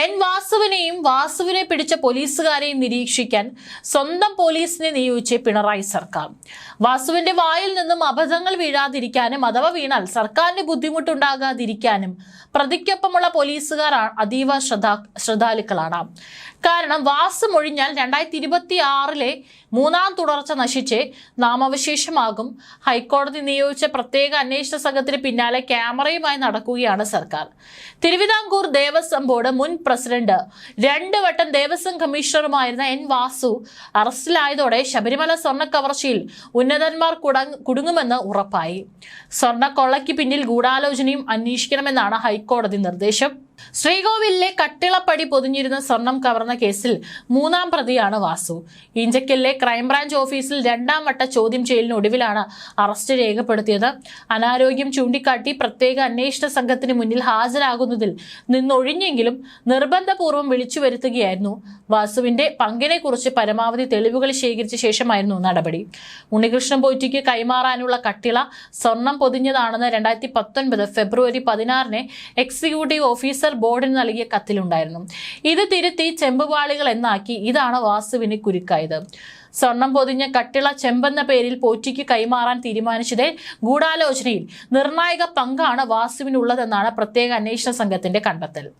N വാസുവിനെയും വാസുവിനെ പിടിച്ച പോലീസുകാരെയും നിരീക്ഷിക്കാൻ സ്വന്തം പോലീസിനെ നിയോഗിച്ച് പിണറായി സർക്കാർ. വാസുവിന്റെ വായിൽ നിന്നും അബദ്ധങ്ങൾ വീഴാതിരിക്കാനും അഥവാ വീണാൽ സർക്കാരിന് ബുദ്ധിമുട്ടുണ്ടാകാതിരിക്കാനും പ്രതിക്കൊപ്പമുള്ള പോലീസുകാർ അതീവ ശ്രദ്ധാ ശ്രദ്ധാലുക്കളാണ്. കാരണം വാസു മൊഴിഞ്ഞാൽ രണ്ടായിരത്തി ഇരുപത്തി ആറിലെ മൂന്നാം തുടർച്ച നശിച്ച് നാമവശേഷമാകും. ഹൈക്കോടതി നിയോഗിച്ച പ്രത്യേക അന്വേഷണ സംഘത്തിന് പിന്നാലെ ക്യാമറയുമായി നടക്കുകയാണ് സർക്കാർ. തിരുവിതാംകൂർ ദേവസ്വം ബോർഡ് മുൻ പ്രസിഡന്റ്. രണ്ട് വട്ടം ദേവസ്വം കമ്മീഷണറുമായിരുന്ന എൻ വാസു അറസ്റ്റിലായതോടെ ശബരിമല സ്വർണ കവർച്ചയിൽ ഉന്നതന്മാർ കുടങ് കുടുങ്ങുമെന്ന് ഉറപ്പായി. സ്വർണക്കൊള്ളയ്ക്ക് പിന്നിൽ ഗൂഢാലോചനയും അന്വേഷിക്കണമെന്നാണ് ഹൈക്കോടതി നിർദ്ദേശം. ശ്രീകോവിലിലെ കട്ടിളപ്പടി പൊതിഞ്ഞിരുന്ന സ്വർണം കവർന്ന കേസിൽ മൂന്നാം പ്രതിയാണ് വാസു. ഇഞ്ചക്കലിലെ ക്രൈംബ്രാഞ്ച് ഓഫീസിൽ രണ്ടാം വട്ട ചോദ്യം ചെയ്യലിനൊടുവിലാണ് അറസ്റ്റ് രേഖപ്പെടുത്തിയത്. അനാരോഗ്യം ചൂണ്ടിക്കാട്ടി പ്രത്യേക അന്വേഷണ സംഘത്തിന് മുന്നിൽ ഹാജരാകുന്നതിൽ നിന്നൊഴിഞ്ഞെങ്കിലും നിർബന്ധപൂർവം വിളിച്ചു വരുത്തുകയായിരുന്നു. വാസുവിന്റെ പങ്കിനെക്കുറിച്ച് പരമാവധി തെളിവുകൾ ശേഖരിച്ച ശേഷമായിരുന്നു നടപടി. ഉണ്ണികൃഷ്ണൻ പോറ്റിക്ക് കൈമാറാനുള്ള കട്ടിള സ്വർണം പൊതിഞ്ഞതാണെന്ന് രണ്ടായിരത്തി പത്തൊൻപത് ഫെബ്രുവരി പതിനാറിന് എക്സിക്യൂട്ടീവ് ഓഫീസർ ബോർഡിന് നൽകിയ കത്തിലുണ്ടായിരുന്നു. ഇത് തിരുത്തി ചെമ്പുപാളികൾ എന്നാക്കി ഇതാണ് വാസുവിന് കുരുക്കായത്. സ്വർണം പൊതിഞ്ഞ കട്ടിള ചെമ്പെന്ന പേരിൽ പോറ്റിക്ക് കൈമാറാൻ തീരുമാനിച്ചതേ ഗൂഢാലോചനയിൽ നിർണായക പങ്കാണ് വാസുവിനുള്ളതെന്നാണ് പ്രത്യേക അന്വേഷണ സംഘത്തിന്റെ കണ്ടെത്തൽ.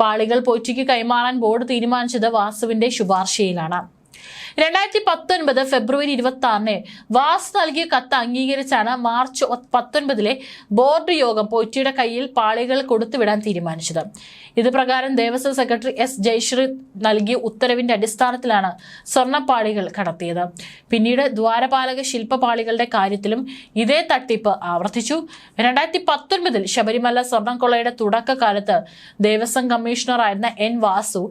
പാളികൾ പോറ്റിക്ക് കൈമാറാൻ ബോർഡ് തീരുമാനിച്ചത് വാസുവിന്റെ ശുപാർശയിലാണ്. രണ്ടായിരത്തി പത്തൊൻപത് ഫെബ്രുവരി ഇരുപത്തി ആറിന് വാസ് നൽകിയ കത്ത് അംഗീകരിച്ചാണ് മാർച്ച് പത്തൊൻപതിലെ ബോർഡ് യോഗം പോറ്റിയുടെ കയ്യിൽ പാളികൾ കൊടുത്തുവിടാൻ തീരുമാനിച്ചത്. ഇത് പ്രകാരം ദേവസ്വം സെക്രട്ടറി എസ് ജയശ്രീ നൽകിയ ഉത്തരവിന്റെ അടിസ്ഥാനത്തിലാണ് സ്വർണപ്പാളികൾ കടത്തിയത്. പിന്നീട് ദ്വാരപാലക ശില്പപാളികളുടെ കാര്യത്തിലും ഇതേ തട്ടിപ്പ് ആവർത്തിച്ചു. രണ്ടായിരത്തി പത്തൊൻപതിൽ ശബരിമല സ്വർണക്കൊള്ളയുടെ തുടക്കകാലത്ത് ദേവസ്വം കമ്മീഷണറായിരുന്ന എൻ വാസു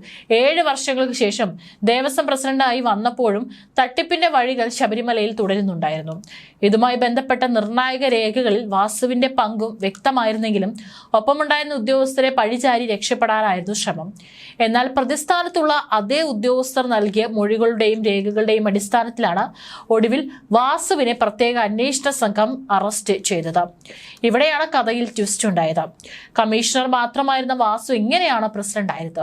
ഏഴ് വർഷങ്ങൾക്ക് ശേഷം ദേവസ്വം പ്രസിഡന്റായി വന്നപ്പോഴും തട്ടിപ്പിന്റെ വഴികൾ ശബരിമലയിൽ തുടരുന്നുണ്ടായിരുന്നു. ഇതുമായി ബന്ധപ്പെട്ട നിർണായക രേഖകളിൽ വാസുവിന്റെ പങ്കും വ്യക്തമായിരുന്നെങ്കിലും ഒപ്പമുണ്ടായിരുന്ന ഉദ്യോഗസ്ഥരെ പഴിചാരി രക്ഷപ്പെടാനായിരുന്നു ശ്രമം. എന്നാൽ പ്രതിസ്ഥാനത്തുള്ള അതേ ഉദ്യോഗസ്ഥർ നൽകിയ മൊഴികളുടെയും രേഖകളുടെയും അടിസ്ഥാനത്തിലാണ് ഒടുവിൽ വാസുവിനെ പ്രത്യേക അന്വേഷണ സംഘം അറസ്റ്റ് ചെയ്തത്. ഇവിടെയാണ് കഥയിൽ ട്വിസ്റ്റ് ഉണ്ടായത്. കമ്മീഷണർ മാത്രമായിരുന്ന വാസു എങ്ങനെയാണ് പ്രസിഡന്റ് ആയത്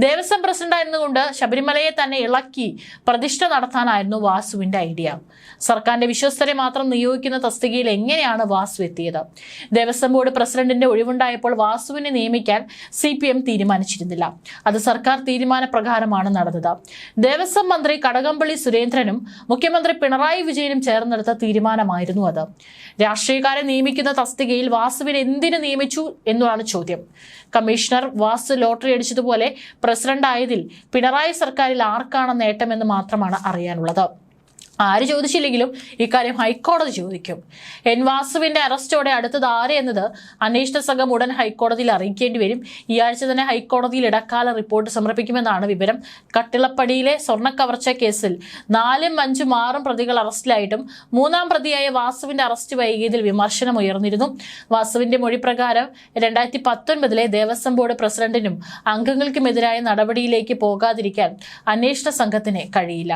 ദേവസ്വം പ്രസിഡന്റ് ആയിരുന്നുകൊണ്ട് ശബരിമലയെ തന്നെ ഇളക്കി പ്രതിഷ്ഠ നടത്താനായിരുന്നു വാസുവിന്റെ ഐഡിയ. സർക്കാരിന്റെ വിശ്വസ്തരെ മാത്രം നിയോഗിക്കുന്ന തസ്തികയിൽ എങ്ങനെയാണ് വാസു എത്തിയത്? ദേവസ്വം ബോർഡ് പ്രസിഡന്റിന്റെ ഒഴിവുണ്ടായപ്പോൾ വാസുവിനെ നിയമിക്കാൻ സി പി എം തീരുമാനിച്ചിരുന്നില്ല. അത് സർക്കാർ തീരുമാനപ്രകാരമാണ് നടന്നത്. ദേവസ്വം മന്ത്രി കടകംപള്ളി സുരേന്ദ്രനും മുഖ്യമന്ത്രി പിണറായി വിജയനും ചേർന്നെടുത്ത തീരുമാനമായിരുന്നു അത്. രാഷ്ട്രീയക്കാരെ നിയമിക്കുന്ന തസ്തികയിൽ വാസുവിനെ എന്തിനു നിയമിച്ചു എന്നതാണ് ചോദ്യം. കമ്മീഷണർ വാസു ലോട്ടറി അടിച്ചതുപോലെ പ്രസിഡന്റ് ആയതിൽ പിണറായി സർക്കാരിൽ ആർക്കാണ് നേട്ടമെന്ന് മാത്രമാണ് അറിയാനുള്ളത് ആര് ചോദിച്ചില്ലെങ്കിലും ഇക്കാര്യം ഹൈക്കോടതി ചോദിക്കും. എൻ വാസുവിന്റെ അറസ്റ്റോടെ അടുത്തത് ആര് എന്നത് അന്വേഷണ സംഘം ഉടൻ ഹൈക്കോടതിയിൽ അറിയിക്കേണ്ടി വരും. ഈ ആഴ്ച തന്നെ ഹൈക്കോടതിയിൽ ഇടക്കാല റിപ്പോർട്ട് സമർപ്പിക്കുമെന്നാണ് വിവരം. കട്ടിളപ്പടിയിലെ സ്വർണ കവർച്ച കേസിൽ നാലും അഞ്ചും ആറും പ്രതികൾ അറസ്റ്റിലായിട്ടും മൂന്നാം പ്രതിയായ വാസുവിന്റെ അറസ്റ്റ് വൈകിയതിൽ വിമർശനം ഉയർന്നിരുന്നു. വാസുവിന്റെ മൊഴി പ്രകാരം രണ്ടായിരത്തി പത്തൊൻപതിലെ ദേവസ്വം ബോർഡ് പ്രസിഡന്റിനും അംഗങ്ങൾക്കുമെതിരായ നടപടിയിലേക്ക് പോകാതിരിക്കാൻ അന്വേഷണ സംഘത്തിന് കഴിയില്ല.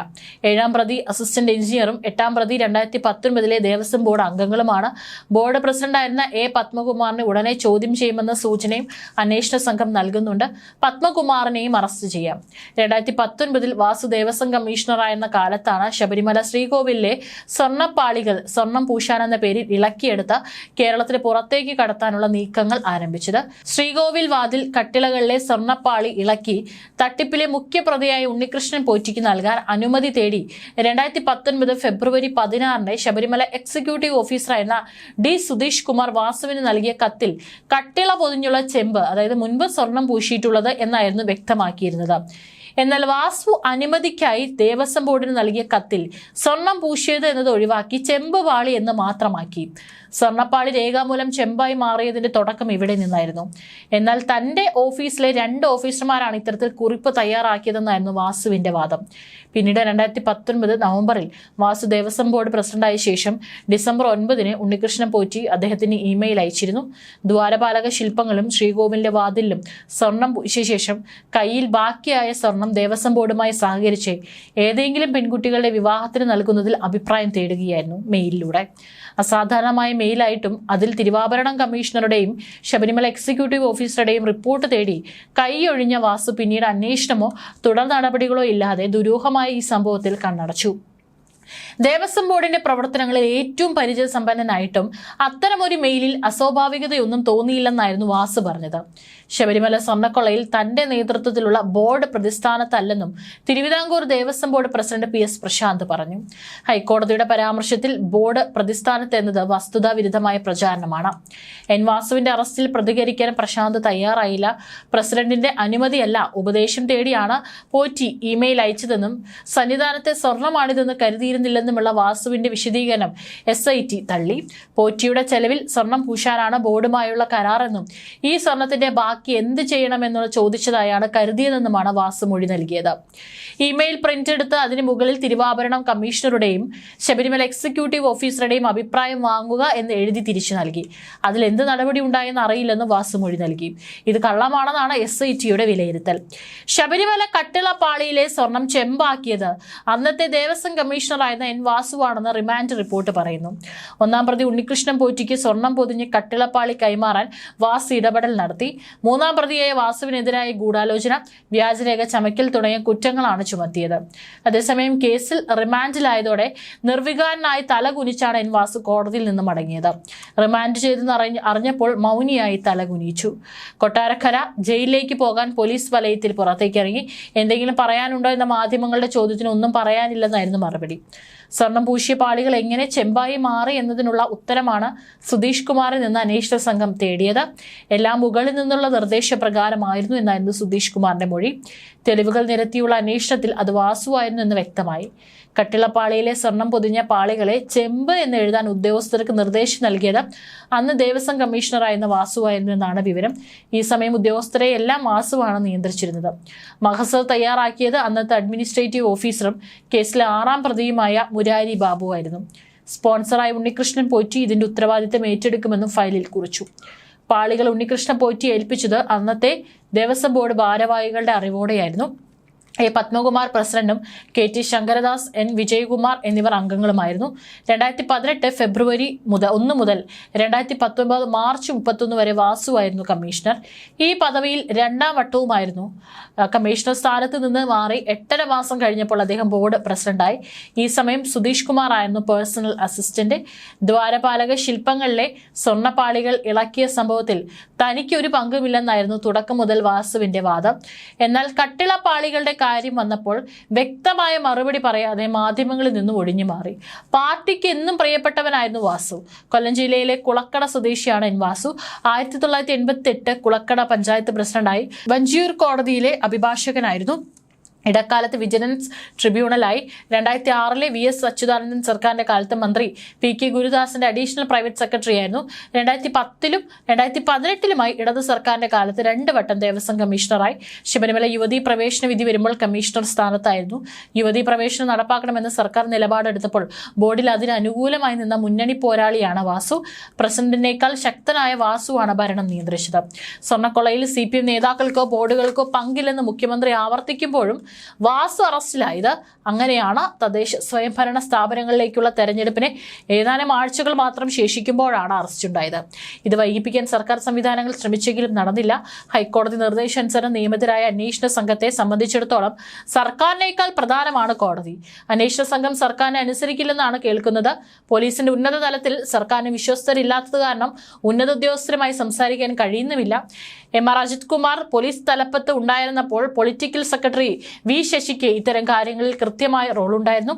ഏഴാം പ്രതി അസിസ്റ്റന്റ് എഞ്ചിനീയറും എട്ടാം പ്രതി രണ്ടായിരത്തി പത്തൊൻപതിലെ ദേവസ്വം ബോർഡ് അംഗങ്ങളുമാണ്. ബോർഡ് പ്രസിഡന്റായിരുന്ന എ പത്മകുമാറിനെ ഉടനെ ചോദ്യം ചെയ്യുമെന്ന സൂചനയും അന്വേഷണ സംഘം നൽകുന്നുണ്ട്. പത്മകുമാറിനെയും അറസ്റ്റ് ചെയ്യാം. രണ്ടായിരത്തി പത്തൊൻപതിൽ വാസു ദേവസ്വം കമ്മീഷണറായിരുന്ന കാലത്താണ് ശബരിമല ശ്രീകോവിലിലെ സ്വർണപ്പാളികൾ സ്വർണം എന്ന പേരിൽ ഇളക്കിയെടുത്ത കേരളത്തിന് പുറത്തേക്ക് കടത്താനുള്ള നീക്കങ്ങൾ ആരംഭിച്ചത്. ശ്രീകോവിൽ വാതിൽ കട്ടിളകളിലെ സ്വർണപ്പാളി ഇളക്കി തട്ടിപ്പിലെ മുഖ്യപ്രതിയായ ഉണ്ണികൃഷ്ണൻ പോറ്റിക്ക് നൽകാൻ അനുമതി തേടി രണ്ടായിരത്തി പത്തൊൻപത് ഫെബ്രുവരി പതിനാറിന് ശബരിമല എക്സിക്യൂട്ടീവ് ഓഫീസറായിരുന്ന ഡി സുധീഷ് കുമാർ വാസുവിന് നൽകിയ കത്തിൽ കട്ടിള പൊതിഞ്ഞുള്ള ചെമ്പ് അതായത് മുൻപ് സ്വർണം പൂശിയിട്ടുള്ളത് എന്നായിരുന്നു വ്യക്തമാക്കിയിരുന്നത്. എന്നാൽ വാസ്തു അനുമതിക്കായി ദേവസ്വം ബോർഡിന് നൽകിയ കത്തിൽ സ്വർണം പൂശിയത് എന്നത് ഒഴിവാക്കി ചെമ്പ് പാളി എന്ന് മാത്രമാക്കി. സ്വർണപ്പാളി രേഖാമൂലം ചെമ്പായി മാറിയതിന്റെ തുടക്കം ഇവിടെ നിന്നായിരുന്നു. എന്നാൽ തന്റെ ഓഫീസിലെ രണ്ട് ഓഫീസർമാരാണ് ഇത്തരത്തിൽ കുറിപ്പ് തയ്യാറാക്കിയതെന്നായിരുന്നു വാസുവിന്റെ വാദം. പിന്നീട് രണ്ടായിരത്തി പത്തൊൻപത് നവംബറിൽ വാസു ദേവസ്വം ബോർഡ് പ്രസിഡന്റായ ശേഷം ഡിസംബർ ഒൻപതിന് ഉണ്ണികൃഷ്ണൻ പോറ്റി അദ്ദേഹത്തിന് ഇമെയിൽ അയച്ചിരുന്നു. ദ്വാരപാലക ശില്പങ്ങളും ശ്രീകോവിലിന്റെ വാതിലിലും സ്വർണം പൂശിയ ശേഷം കയ്യിൽ ബാക്കിയായ സ്വർണം സ്വർണം ദേവസ്വം ബോർഡുമായി സഹകരിച്ച് ഏതെങ്കിലും പെൺകുട്ടികളുടെ വിവാഹത്തിന് നൽകുന്നതിൽ അഭിപ്രായം തേടുകയായിരുന്നു മെയിലിലൂടെ. അസാധാരണമായ മെയിലായിട്ടും അതിൽ തിരുവാഭരണം കമ്മീഷണറുടെയും ശബരിമല എക്സിക്യൂട്ടീവ് ഓഫീസറുടെയും റിപ്പോർട്ട് തേടി കൈയൊഴിഞ്ഞ വാസു പിന്നീട് അന്വേഷണമോ തുടർ നടപടികളോ ഇല്ലാതെ ദുരൂഹമായ ഈ സംഭവത്തിൽ കണ്ണടച്ചു. ദേവസ്വം ബോർഡിന്റെ പ്രവർത്തനങ്ങളിൽ ഏറ്റവും പരിചയസമ്പന്നനായിട്ടും അത്തരമൊരു മെയിലിൽ അസ്വാഭാവികതയൊന്നും തോന്നിയില്ലെന്നായിരുന്നു വാസു പറഞ്ഞത്. ശബരിമല സ്വർണക്കൊളയിൽ തന്റെ നേതൃത്വത്തിലുള്ള board പ്രതിസ്ഥാനത്തല്ലെന്നും Thiruvithamkur Devaswom board president P S Prasanth പറഞ്ഞു. ഹൈക്കോടതിയുടെ പരാമർശത്തിൽ ബോർഡ് പ്രതിസ്ഥാനത്ത് എന്നത് വസ്തുതാവിരുദ്ധമായ പ്രചാരണമാണ്. എൻ വാസുവിന്റെ അറസ്റ്റിൽ പ്രതികരിക്കാൻ പ്രശാന്ത് തയ്യാറായില്ല. പ്രസിഡന്റിന്റെ അനുമതിയല്ല ഉപദേശം തേടിയാണ് പോറ്റി ഇമെയിൽ അയച്ചതെന്നും സന്നിധാനത്തെ സ്വർണമാണിതെന്ന് കരുതിയിരുന്നില്ലെന്നുമുള്ള വാസുവിന്റെ വിശദീകരണം എസ് ഐ ടി തള്ളി. പോറ്റിയുടെ ചെലവിൽ സ്വർണം പൂശാനാണ് ബോർഡുമായുള്ള കരാറെന്നും ഈ സ്വർണത്തിന്റെ ബാക്കി എന്ത് ചെയ്യണമെന്നുള്ള ചോദിച്ചതായാണ് കരുതിയതെന്നുമാണ് വാസു മൊഴി നൽകിയത്. ഇമെയിൽ പ്രിന്റ് എടുത്ത് അതിന് മുകളിൽ തിരുവാഭരണം കമ്മീഷണറുടെയും ശബരിമല എക്സിക്യൂട്ടീവ് ഓഫീസറുടെയും അഭിപ്രായം വാങ്ങുക എന്ന് എഴുതി തിരിച്ചു നൽകി. അതിൽ എന്ത് നടപടി ഉണ്ടായെന്ന് അറിയില്ലെന്ന് വാസു മൊഴി നൽകി. ഇത് കള്ളമാണെന്നാണ് എസ് ഐ ടിയുടെ വിലയിരുത്തൽ. ശബരിമല കട്ടിളപ്പാളിയിലെ സ്വർണം ചെമ്പാക്കിയത് അന്നത്തെ ദേവസ്വം കമ്മീഷണറായിരുന്ന എൻ വാസുവാണെന്ന് റിമാൻഡ് റിപ്പോർട്ട് പറയുന്നു. ഒന്നാം പ്രതി ഉണ്ണികൃഷ്ണൻ പോറ്റിക്ക് സ്വർണം പൊതിഞ്ഞ് കട്ടിളപ്പാളി കൈമാറാൻ വാസ് ഇടപെടൽ നടത്തി. മൂന്നാം പ്രതിയായ വാസുവിനെതിരായ ഗൂഢാലോചന വ്യാജരേഖ ചമയ്ക്കൽ തുടങ്ങിയ കുറ്റങ്ങളാണ് ചുമത്തിയത്. അതേസമയം കേസിൽ റിമാൻഡിലായതോടെ നിർവികാരനായി തല കുനിച്ചാണ് എൻ വാസു കോടതിയിൽ നിന്ന് മടങ്ങിയത്. റിമാൻഡ് ചെയ്തെന്ന് അറിഞ്ഞ അറിഞ്ഞപ്പോൾ മൗനിയായി തല കുനിച്ചു കൊട്ടാരക്കര ജയിലിലേക്ക് പോകാൻ പോലീസ് വലയത്തിൽ പുറത്തേക്കിറങ്ങി. എന്തെങ്കിലും പറയാനുണ്ടോ എന്ന മാധ്യമങ്ങളുടെ ചോദ്യത്തിന് ഒന്നും പറയാനില്ലെന്നായിരുന്നു മറുപടി. സ്വർണം പൂശിയ പാളികൾ എങ്ങനെ ചെമ്പായി മാറി എന്നതിനുള്ള ഉത്തരമാണ് സുധീഷ് കുമാറിൽ നിന്ന് അന്വേഷണ സംഘം തേടിയത്. എല്ലാം മുകളിൽ നിന്നുള്ള നിർദ്ദേശപ്രകാരമായിരുന്നു എന്നായിരുന്നു സുധീഷ് കുമാറിന്റെ മൊഴി. തെളിവുകൾ നിരത്തിയുള്ള അന്വേഷണത്തിൽ അത് വാസുവായിരുന്നു എന്ന് വ്യക്തമായി. കട്ടിളപ്പാളിയിലെ സ്വർണം പൊതിഞ്ഞ പാളികളെ ചെമ്പ് എന്ന് എഴുതാൻ ഉദ്യോഗസ്ഥർക്ക് നിർദ്ദേശം നൽകിയത് അന്ന് ദേവസ്വം കമ്മീഷണറായിരുന്ന വാസുവായിരുന്നു എന്നാണ് വിവരം. ഈ സമയം ഉദ്യോഗസ്ഥരെ എല്ലാം വാസുവാണ് നിയന്ത്രിച്ചിരുന്നത്. മഹസർ തയ്യാറാക്കിയത് അന്നത്തെ അഡ്മിനിസ്ട്രേറ്റീവ് ഓഫീസറും കേസിലെ ആറാം പ്രതിയുമായ മുരാരി ബാബുവായിരുന്നു സ്പോൺസറായ ഉണ്ണികൃഷ്ണൻ പോറ്റി ഇതിന്റെ ഉത്തരവാദിത്തം ഏറ്റെടുക്കുമെന്നും ഫയലിൽ കുറിച്ചു. പാളികൾ ഉണ്ണികൃഷ്ണൻ പോറ്റി ഏൽപ്പിച്ചത് അന്നത്തെ ദേവസ്വം ബോർഡ് ഭാരവാഹികളുടെ അറിവോടെയായിരുന്നു. എ പത്മകുമാർ പ്രസിഡന്റും K T Sankaradas N Vijayakumar എന്നിവർ അംഗങ്ങളുമായിരുന്നു. രണ്ടായിരത്തി പതിനെട്ട് ഫെബ്രുവരി മുതൽ ഒന്ന് മുതൽ രണ്ടായിരത്തി പത്തൊൻപത് മാർച്ച് മുപ്പത്തൊന്ന് വരെ വാസുവായിരുന്നു കമ്മീഷണർ. ഈ പദവിയിൽ രണ്ടാം വട്ടവുമായിരുന്നു കമ്മീഷണർ സ്ഥാനത്ത് നിന്ന് മാറി എട്ടര മാസം കഴിഞ്ഞപ്പോൾ അദ്ദേഹം ബോർഡ് പ്രസിഡന്റായി. ഈ സമയം സുധീഷ് കുമാർ ആയിരുന്നു പേഴ്സണൽ അസിസ്റ്റന്റ്. ദ്വാരപാലക ശില്പങ്ങളിലെ സ്വർണപ്പാളികൾ ഇളക്കിയ സംഭവത്തിൽ തനിക്ക് ഒരു പങ്കുമില്ലെന്നായിരുന്നു തുടക്കം മുതൽ വാസുവിന്റെ വാദം. എന്നാൽ കട്ടിളപ്പാളികളുടെ കാര്യം വന്നപ്പോൾ വ്യക്തമായ മറുപടി പറയാതെ മാധ്യമങ്ങളിൽ നിന്നും ഒഴിഞ്ഞു മാറി. പാർട്ടിക്ക് എന്നും പ്രിയപ്പെട്ടവനായിരുന്നു വാസു. കൊല്ലം ജില്ലയിലെ കുളക്കട സ്വദേശിയാണ് എൻ വാസു. ആയിരത്തി തൊള്ളായിരത്തി എൺപത്തി എട്ട് കുളക്കട പഞ്ചായത്ത് പ്രസിഡന്റായി വഞ്ചിയൂർ കോടതിയിലെ അഭിഭാഷകനായിരുന്നു. ഇടക്കാലത്ത് വിജിലൻസ് ട്രിബ്യൂണലായി. രണ്ടായിരത്തി ആറിലെ വി എസ് അച്യുതാനന്ദൻ സർക്കാരിന്റെ കാലത്ത് മന്ത്രി പി കെ ഗുരുദാസിന്റെ അഡീഷണൽ പ്രൈവറ്റ് സെക്രട്ടറി ആയിരുന്നു രണ്ടായിരത്തി പത്തിലും രണ്ടായിരത്തി പതിനെട്ടിലുമായി ഇടത് സർക്കാരിന്റെ കാലത്ത് രണ്ട് വട്ടം ദേവസ്വം കമ്മീഷണറായി. ശബരിമല യുവതീ പ്രവേശന വിധി വരുമ്പോൾ കമ്മീഷണർ സ്ഥാനത്തായിരുന്നു. യുവതീ പ്രവേശനം നടപ്പാക്കണമെന്ന് സർക്കാർ നിലപാടെടുത്തപ്പോൾ ബോർഡിൽ അതിന് അനുകൂലമായി നിന്ന മുന്നണി പോരാളിയാണ് വാസു. പ്രസിഡന്റിനേക്കാൾ ശക്തനായ വാസുവാണ് ഭരണം നിയന്ത്രിച്ചത്. സ്വർണക്കൊളയിൽ സി പി എം നേതാക്കൾക്കോ ബോർഡുകൾക്കോ പങ്കില്ലെന്ന് മുഖ്യമന്ത്രി ആവർത്തിക്കുമ്പോഴും വാസു അറസ്റ്റിലായത്. അങ്ങനെയാണ് തദ്ദേശ സ്വയംഭരണ സ്ഥാപനങ്ങളിലേക്കുള്ള തെരഞ്ഞെടുപ്പിന് ഏതാനും ആഴ്ചകൾ മാത്രം ശേഷിക്കുമ്പോഴാണ് അറസ്റ്റ് ഉണ്ടായത് ഇത് വൈകിപ്പിക്കാൻ സർക്കാർ സംവിധാനങ്ങൾ ശ്രമിച്ചെങ്കിലും നടന്നില്ല. ഹൈക്കോടതി നിർദ്ദേശാനുസരണം നിയമിതരായ അന്വേഷണ സംഘത്തെ സംബന്ധിച്ചിടത്തോളം സർക്കാരിനേക്കാൾ പ്രധാനമാണ് കോടതി. അന്വേഷണ സംഘം സർക്കാരിനെ അനുസരിക്കില്ലെന്നാണ് കേൾക്കുന്നത്. പോലീസിന്റെ ഉന്നത തലത്തിൽ സർക്കാരിന് വിശ്വസ്തരില്ലാത്തത് കാരണം ഉന്നത ഉദ്യോഗസ്ഥരുമായി സംസാരിക്കാൻ കഴിയുന്നുമില്ല. M R Ajith Kumar police തലപ്പത്ത് ഉണ്ടായിരുന്നപ്പോൾ പൊളിറ്റിക്കൽ സെക്രട്ടറി വി ശശിക്ക് ഇത്തരം കാര്യങ്ങളിൽ കൃത്യമായ റോൾ ഉണ്ടായിരുന്നു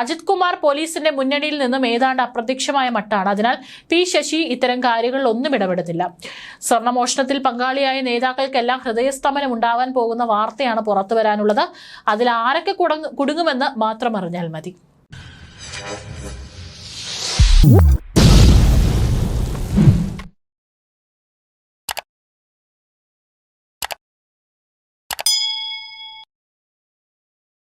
അജിത് കുമാർ പോലീസിന്റെ മുന്നണിയിൽ നിന്നും ഏതാണ്ട് അപ്രത്യക്ഷമായ മട്ടാണ്. അതിനാൽ പി ശശി ഇത്തരം കാര്യങ്ങളിൽ ഒന്നും ഇടപെടുന്നില്ല. സ്വർണമോഷണത്തിൽ പങ്കാളിയായ നേതാക്കൾക്കെല്ലാം ഹൃദയസ്തമനം ഉണ്ടാവാൻ പോകുന്ന വാർത്തയാണ് പുറത്തു വരാനുള്ളത്. അതിൽ ആരൊക്കെ കുടുങ്ങുമെന്ന് മാത്രം അറിഞ്ഞാൽ മതി.